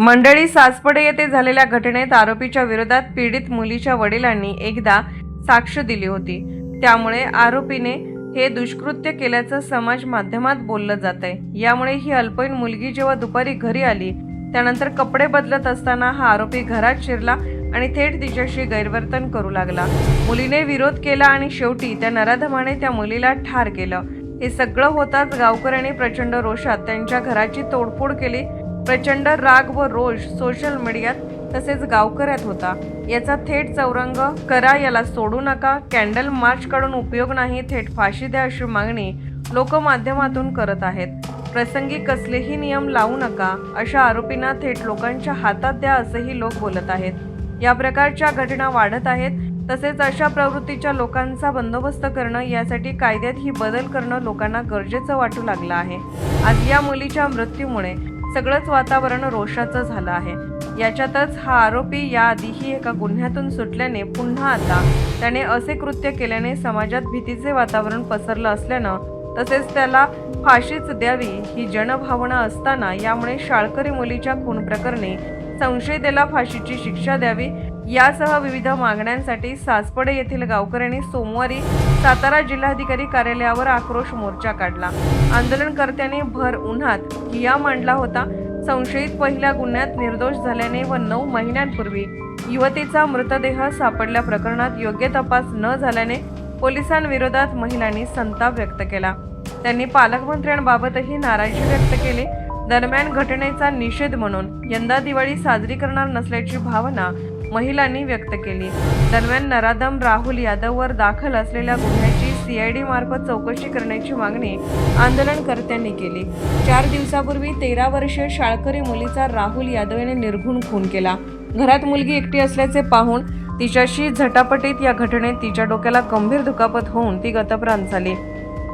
मंडळी सासपडे येथे झालेल्या घटनेत आरोपीच्या विरोधात पीडित मुलीच्या वडिलांनी एकदा साक्ष दिली होती. त्यामुळे आरोपीने हे दुष्कृत्य केल्याचं समाज माध्यमात बोललं जात आहे यामुळे ही अल्पवयीन मुलगी जेव्हा दुपारी घरी आली त्यानंतर कपडे बदलत असताना हा आरोपी घरात शिरला आणि थेट तिच्याशी गैरवर्तन करू लागला. मुलीने विरोध केला आणि शेवटी त्या नराधमाने त्या मुलीला ठार केलं. हे सगळं होताच गावकऱ्यांनी प्रचंड रोषात त्यांच्या घराची तोडफोड केली प्रचंड राग व रोष सोशल मीडियात तसेच गावकऱ्यात होता. याचा थेट चौरंग करा याला सोडू नका कॅन्डल मार्च काढून उपयोग नाही थेट फाशी द्या अशी मागणी लोक माध्यमातून करत आहेत. प्रसंगी कसलेही नियम लावू नका अशा आरोपींना थेट लोकांच्या हातात द्या असंही लोक बोलत आहेत. या प्रकारच्या घटना वाढत आहेत तसेच अशा प्रवृत्तीच्या लोकांचा बंदोबस्त करणं यासाठी कायद्यात ही बदल करणं लोकांना गरजेचं वाटू लागलं आहे. आज या मुलीच्या मृत्यूमुळे सगळंच वातावरण रोषाचं झालं आहे. याच्यातच हा आरोपी याआधीही एका गुन्ह्यातून सुटल्याने पुन्हा आता त्याने असे कृत्य केल्याने समाजात भीतीचे वातावरण पसरलं असल्यानं तसेच त्याला फाशीच द्यावी ही जनभावना असताना यामुळे शाळकरी मुलीच्या खून प्रकरणी संशयितेला फाशीची शिक्षा द्यावी यासह विविध मागण्यांसाठी सासपडे येथील गावकऱ्यांनी सोमवारी सातारा जिल्हाधिकारी कार्यालयावर आक्रोश मोर्चा काढला. आंदोलनकर्त्यांनी भर उन्हात किया मांडला होता. संशयित पहिल्या गुन्ह्यात निर्दोष झाल्याने व नऊ महिन्यांपूर्वी युवतीचा मृतदेह सापडल्या प्रकरणात योग्य तपास न झाल्याने पोलिसांविरोधात महिलांनी संताप व्यक्त केला. त्यांनी पालकमंत्र्यांबाबतही नाराजी व्यक्त केली. दरम्यान घटनेचा निषेध म्हणून यंदा दिवाळी साजरी करणार नसल्याची भावना महिलांनी व्यक्त केली. दरम्यान नराधम राहुल यादववर दाखल असलेल्या गुन्ह्याची सीआयडी मार्फत चौकशी करण्याची मागणी आंदोलनकर्त्यांनी केली. चार दिवसापूर्वी तेरा वर्षीय शाळकरी मुलीचा राहुल यादव याने निर्घुण खून केला. घरात मुलगी एकटी असल्याचे पाहून तिच्याशी झटापटीत या घटनेत तिच्या डोक्याला गंभीर दुखापत होऊन ती गतप्रांत झाली.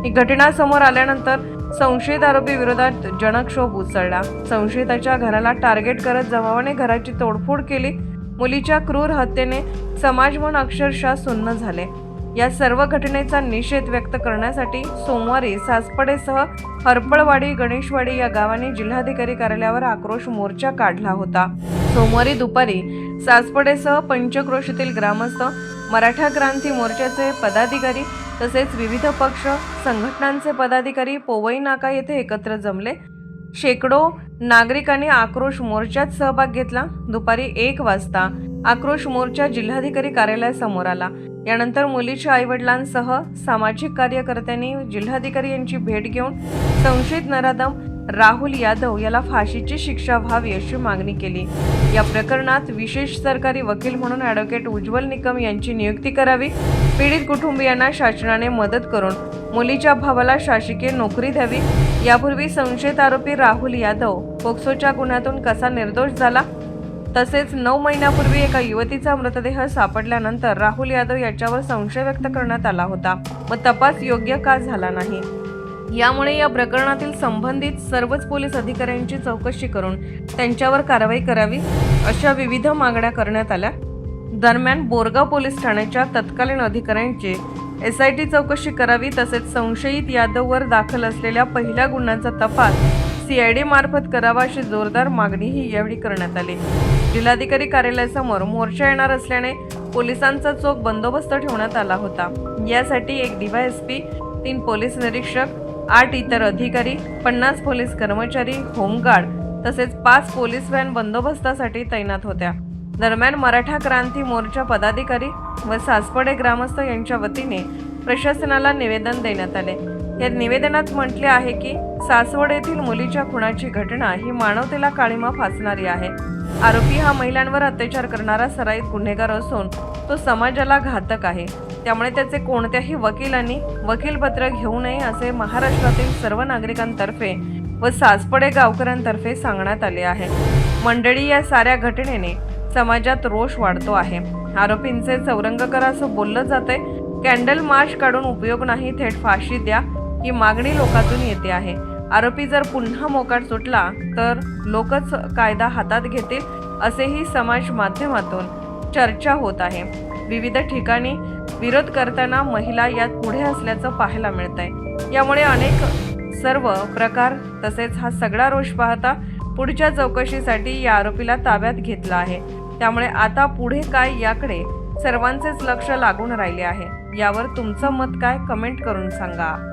ही घटना समोर आल्यानंतर संशयित आरोपी विरोधात जनक्षोभ उसळला. संशयिताच्या घराला टार्गेट करत जमावाने घराची तोडफोड केली. मुलीच्या क्रूर हत्येने समाजमन अक्षरशः सुन्न झाले. या सर्व घटनेचा निषेध व्यक्त करण्यासाठी सोमवारी सासपडेसह हरपळवाडी गणेशवाडी या गावांनी जिल्हाधिकारी कार्यालयावर आक्रोश मोर्चा काढला होता. सोमवारी दुपारी सासपडेसह पंचक्रोशीतील ग्रामस्थ मराठा क्रांती मोर्चाचे पदाधिकारी तसेच विविध पक्ष संघटनांचे पदाधिकारी पोवई नाका येथे एकत्र जमले. शेकडो नागरिकांनी आक्रोश मोर्चात सहभाग घेतला. दुपारी एक वाजता आक्रोश मोर्चा जिल्हाधिकारी कार्यालयासमोर आला. यानंतर मुलीच्या आईवडिलांसह सामाजिक कार्यकर्त्यांनी जिल्हाधिकारी यांची भेट घेऊन संशयित नरादम राहुल यादव याला फाशीची शिक्षा व्हावी अशी मागणी केली. या प्रकरणात विशेष सरकारी वकील म्हणून ॲडव्होकेट उज्ज्वल निकम यांची नियुक्ती करावी. पीडित कुटुंबियांना शासनाने मदत करून मुलीच्या भावाला शासकीय नोकरी द्यावी. यापूर्वी संशयित आरोपी राहुल यादव पोक्सोच्या गुन्ह्यातून कसा निर्दोष झाला? तसेच नऊ महिन्यापूर्वी एका युवतीचा मृतदेह सापडल्यानंतर राहुल यादव याच्यावर संशय व्यक्त करण्यात आला होता. व तपास योग्य का झाला नाही? यामुळे या प्रकरणातील संबंधित सर्वच पोलीस अधिकाऱ्यांची चौकशी करून त्यांच्यावर कारवाई करावी अशा विविध मागण्या करण्यात आल्या. दरम्यान बोरगाव पोलीस ठाण्याच्या तत्कालीन अधिकाऱ्यांचे एस आय टी चौकशी करावी तसेच संशयित यादववर दाखल असलेल्या पहिल्या गुन्ह्यांचा तपास सीआयडी मार्फत करावा अशी जोरदार मागणीही यावेळी करण्यात आली. जिल्हाधिकारी कार्यालयासमोर मोर्चा येणार असल्याने पोलिसांचा चोख बंदोबस्त ठेवण्यात आला होता. यासाठी एक डीवायएसपी तीन पोलीस निरीक्षक आठ इतर अधिकारी पन्नास पोलीस कर्मचारी होमगार्ड तसेच पाच पोलीस व्हॅन बंदोबस्तासाठी तैनात होत्या. दरम्यान मराठा क्रांती मोर्चा पदाधिकारी व सासपडे ग्रामस्थ यांच्या वतीने प्रशासनाला निवेदन देण्यात आले. या निवेदनात म्हटले आहे की सासवड येथील मुलीच्या खुनाची घटना ही मानवतेला काळीमा फासणारी आहे. आरोपी हा महिलांवर अत्याचार करणारा सराईत गुन्हेगार असून तो समाजाला घातक आहे. त्यामुळे त्याचे कोणत्याही वकिलांनी वकीलपत्र घेऊ नये असे महाराष्ट्रातील सर्व नागरिकांतर्फे व सासपडे गावकऱ्यांतर्फे सांगण्यात आले आहे. मंडळी या साऱ्या घटनेने समाजात रोष वाढतो आहे. आरोपींचे चौरंग करा असं बोललं जाते कॅन्डल मार्च काढून उपयोग नाही थेट फाशी द्या ही मागणी लोकातून येते आहे. आरोपी जर पुन्हा मोकाट सुटला तर लोकच कायदा हातात घेतील असेही समाज माध्यमातून चर्चा होत आहे. विविध ठिकाणी विरोध करताना महिला यात पुढे असल्याचं पाहायला मिळत आहे यामुळे अनेक सर्व प्रकार तसेच हा सगळा रोष पाहता पुढच्या चौकशीसाठी या आरोपीला ताब्यात घेतला आहे. त्यामुळे आता पुढे काय याकडे सर्वांचेच लक्ष लागून राहिले आहे. यावर तुमचं मत काय? कमेंट करून सांगा.